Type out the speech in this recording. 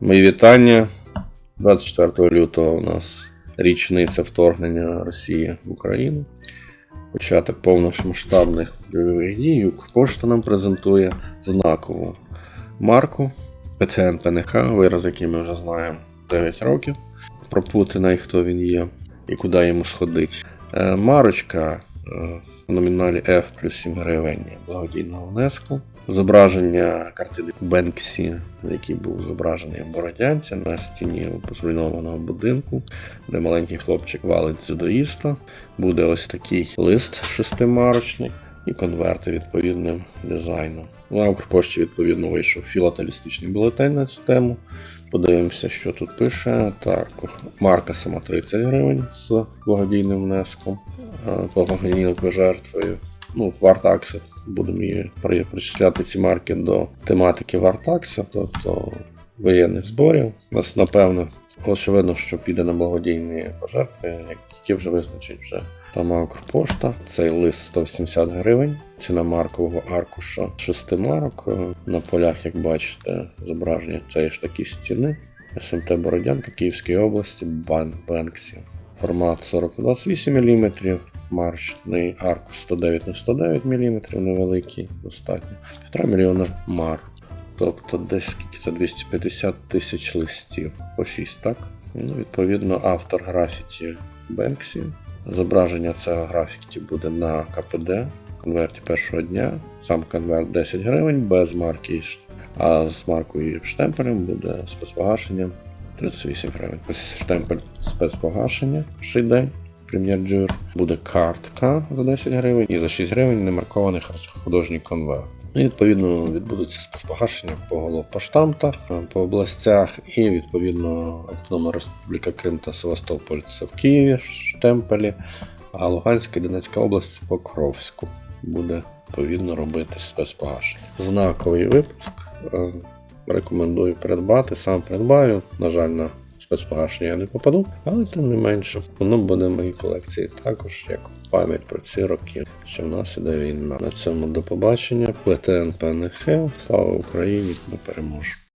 Мої вітання. 24 лютого у нас річниця вторгнення Росії в Україну. Початок повномасштабних бойових дій. Укрпошта нам презентує знакову марку ПТН ПНХ, вираз, який ми вже знаємо 9 років. Про Путіна і хто він є, і куди йому сходить. Е, Марочка в номіналі F плюс 7 гривень благодійного внеску. Зображення картини Бенксі, який був зображений в Бородянці на стіні зруйнованого будинку, де маленький хлопчик валить дзюдоїста. Буде ось такий лист шестимарочний і конверти відповідним дизайном. На Укрпошті, відповідно, вийшов філателістичний бюлетень на цю тему. Подивимося, що тут пише. Так, марка сама 30 гривень з благодійним внеском, е, благодійною пожертвою. Ну, Вартакса будемо її причисляти ці марки до тематики Вартакса, тобто воєнних зборів. У нас, напевно, очевидно, що піде на благодійні пожертви, які вже визначить вже сама Укрпошта. Цей лист 180 гривень. Ціна маркового аркуша 6 марок. Е, На полях, як бачите, зображення цієї ж такі стіни. СМТ Бородянка, Київської області, Бан Бенксі. Формат 40-28 мм, маршний аркуш 109 на 109 мм, невеликий, достатньо. 1,5 мільйона мар. Тобто десь скільки це 250 тисяч листів по 6, так? Ну, відповідно, автор графіті Бенксі. Зображення цього графіті буде на КПД конверті першого дня. Сам конверт 10 гривень без марки, а з маркою і штемпелем буде спецпогашення 38 гривень. Ось штемпель спецпогашення, перший день. Прем'єр Джур буде картка за 10 гривень і за 6 гривень немаркований художній конверт. І відповідно відбудуться спецпогашення по головпоштамтах, по областях, і відповідно Автономна Республіка Крим та Севастополь це в Києві, штемпелі, а Луганська і Донецька область Покровську буде відповідно робити спецпогашення. Знаковий випуск. Рекомендую придбати, сам придбаю. На жаль, на спецпогашення я не попаду, але тим не менше, воно буде в моїй колекції також як пам'ять про ці роки, що в нас іде війна. На цьому до побачення. ПТНП ПНХ. Слава Україні! Ми переможемо!